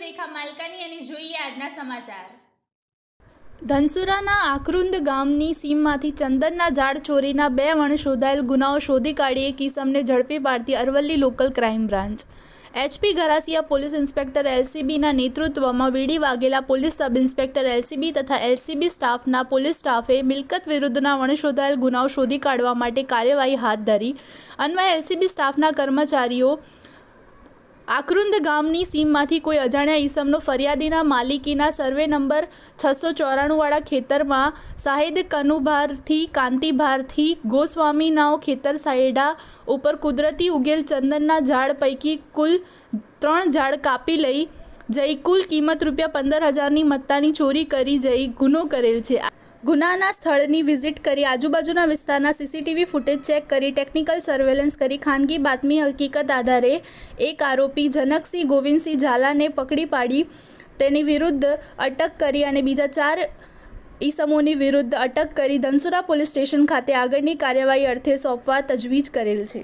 રેખા માલકાની અને જોઈએ આજના સમાચાર. ધનસુરાના આકરુંદ ગામની સીમમાંથી ચંદનના ઝાડ ચોરીના બે વણ શોધાયેલ ગુનાઓ શોધી કાઢી કિસમને ઝડપી પાડતી Aravalli local crime branch. HP Garasia police inspector એલસીબીના નેતૃત્વમાં VD Vaghela police sub inspector LCB તથા એલસીબી સ્ટાફના પોલીસ સ્ટાફે મિલકત વિરુદ્ધના વણ શોધાયેલ ગુનાઓ શોધી કાઢવા માટે કાર્યવાહી હાથ ધરી. અન્વય એલસીબી સ્ટાફના કર્મચારીઓ આકરુંદ ગામની સીમમાંથી કોઈ અજાણ્યા ઈસમનો ફરિયાદીના માલિકીના સર્વે નંબર છસો ચોરાણુંવાળા ખેતરમાં સાહેદ કનુભારથી, કાંતિભારથી ગોસ્વામીનાઓ ખેતર સાયડા ઉપર કુદરતી ઉગેલ ચંદનના ઝાડ પૈકી કુલ ત્રણ ઝાડ કાપી લઈ જઈ કુલ કિંમત રૂપિયા પંદર હજારની મત્તાની ચોરી કરી જઈ ગુનો કરેલ છે. ગુનાના સ્થળની વિઝિટ કરી આજુબાજુના વિસ્તારના સીસીટીવી ફૂટેજ ચેક કરી, ટેકનિકલ સર્વેલન્સ કરી, ખાનગી બાતમી હકીકત આધારે એક આરોપી જનકસિંહ ગોવિંદસિંહ ઝાલાને પકડી પાડી, તેની વિરુદ્ધ અટક કરી અને બીજા ચાર ઈસમોની વિરુદ્ધ અટક કરી ધનસુરા પોલીસ સ્ટેશન ખાતે આગળની કાર્યવાહી અર્થે સોંપવા તજવીજ કરેલ છે.